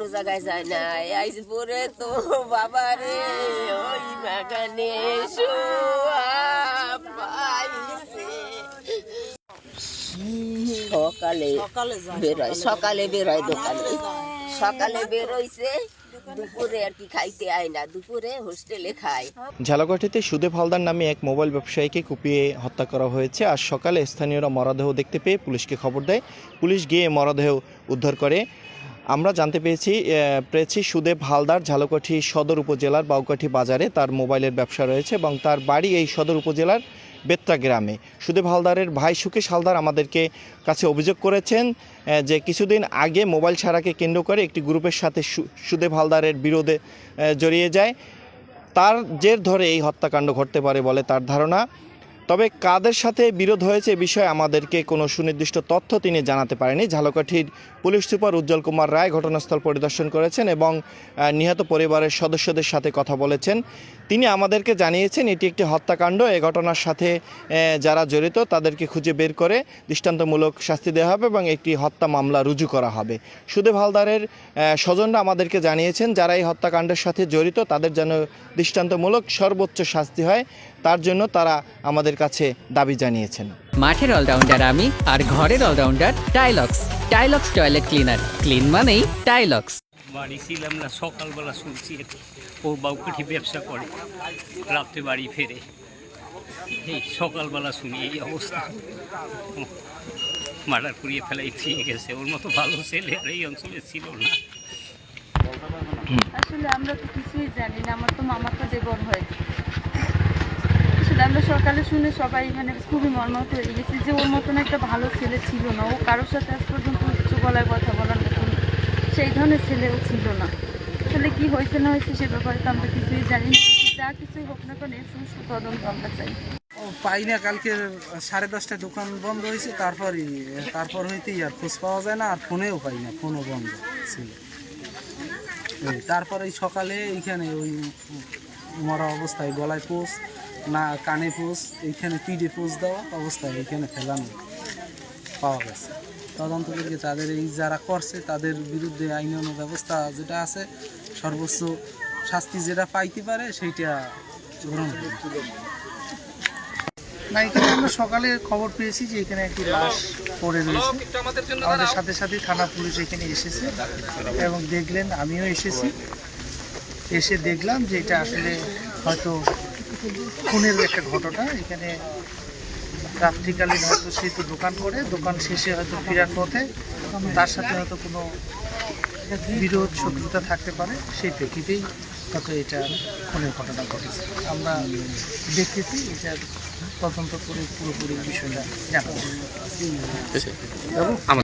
কোনো জায়গায় যায় না আইজ পরে তো বাবা রে ওই বাগানে সকালে বেরোয় সকালে বেরোয় দোকানে। সকালে বেরোইছে দুপুরে আর কি খাইতে আয় না দুপুরে হোস্টেলে খায়। ঝালকাঠিতে সুদেব হালদার নামে এক মোবাইল ব্যবসায়ীকে কুপিয়ে হত্যা করা হয়েছে আজ সকালে স্থানীয়রা মরদেহ দেখতে পেয়ে পুলিশকে খবর দেয়। পুলিশ গিয়ে মরদেহ উদ্ধার করে। আমরা জানতে পেরেছি পেয়েছি সুদেব হালদার ঝালকাঠি সদর উপজেলার বাউকাঠি বাজারে তার মোবাইলের ব্যবসা রয়েছে এবং তার বাড়ি এই সদর উপজেলার বেত্রা গ্রামে। সুদেব হালদারের ভাই সুকেশ হালদার আমাদেরকে কাছে অভিযোগ করেছেন যে কিছুদিন আগে মোবাইল ছাড়াকে কেন্দ্র করে একটি গ্রুপের সাথে সুদেব হালদারের বিরোধে জড়িয়ে যায়। তার জের ধরে এই হত্যাকাণ্ড ঘটতে পারে বলে তার ধারণা। তবে কাদের সাথে বিরোধ হয়েছে বিষয়ে আমাদেরকে কোনো সুনির্দিষ্ট তথ্য তিনি জানাতে পারেনি ঝালকাঠির পুলিশ সুপার উজ্জ্বল কুমার রায় ঘটনাস্থল পরিদর্শন করেছেন এবং নিহত পরিবারের সদস্যদের সাথে কথা বলেছেন। তিনি আমাদেরকে জানিয়েছেন, এটি একটি হত্যাকাণ্ড। এ ঘটনার সাথে যারা জড়িত তাদেরকে খুঁজে বের করে দৃষ্টান্তমূলক শাস্তি দেওয়া হবে এবং একটি হত্যা মামলা রুজু করা হবে। সুদেব হালদারের স্বজনরা আমাদেরকে জানিয়েছেন, যারা এই হত্যাকাণ্ডের সাথে জড়িত তাদের যেন দৃষ্টান্তমূলক সর্বোচ্চ শাস্তি হয়। তার জন্য তারা আমাদের কাছে দাবি জানিয়েছেন। মাঠের অলরাউন্ডার আমি আর ঘরের allrounder Tylox. Tylox toilet cleaner. Clean মানেই টাইলক্স। বাড়ি ছিলাম না সকালবেলা শুনছি ও বাউকুঠি ব্যবসা করে রাত্রে বাড়ি ফেরে। এই সকালবেলা শুনি এই অবস্থা। মার্ডার করিয়ে ফেলাই ঠিক গেছে ওর মতো ভালো ছেলে আর এই অঞ্চলে ছিল না। আসলে আমরা তো কিছুই জানি না আমার তো মামা তো দেবর হয় আমরা সকালে শুনে সবাই মানে খুবই মর্মাহত হয়ে গেছি যে ওর মতন একটা ভালো ছেলে ছিল না। ও কারোর সাথে আজ পর্যন্ত উচ্চ গলায় কথা বলার মতন সেই ধরনের ছেলেও ছিল না। আসলে কি হয়েছে না হয়েছে সে ব্যাপারে তো আমরা কিছুই জানি যা কিছুই হোক না কেন সুষ্ঠু তদন্ত আমরা চাই ও, পাই না, কালকে সাড়ে দশটায় দোকান বন্ধ হয়েছে, তারপরই, তারপর হইতেই আর খোঁজ পাওয়া যায় না, আর ফোনেও পাই না, ফোনও বন্ধ, ছিল। তারপরে সকালে এইখানে ওই মরা অবস্থায় গলায় পোষ না, কানে পোষ এইখানে পিঠে পোষ দেওয়া অবস্থায় এইখানে ফেলানো পাওয়া গেছে। তদন্ত করে তাদের এই যারা করছে, তাদের বিরুদ্ধে আইনানুগ ব্যবস্থা যেটা আছে, সর্বোচ্চ শাস্তি যেটা পাইতে পারে, সেইটা গ্রহণ না, এখানে আমরা সকালে খবর পেয়েছি যে এখানে একটি লাশ পড়ে রয়েছে। আমাদের সাথে সাথে থানা পুলিশ এখানে এসেছে এবং দেখলেন, আমিও এসেছি। এসে দেখলাম যে এটা আসলে হয়তো খুনের একটা ঘটনা। এখানে রাত্রিকালীন হয়তো সে তো দোকান করে দোকান শেষে হয়তো ফেরার পথে তার সাথে হয়তো কোনো বিরোধ শত্রুতা থাকতে পারে। সেই প্রেক্ষিতেই হয়তো এটা খুনের ঘটনা ঘটেছে। আমরা দেখেছি এটা তদন্ত করে পুরোপুরি বিষয়টা জানাব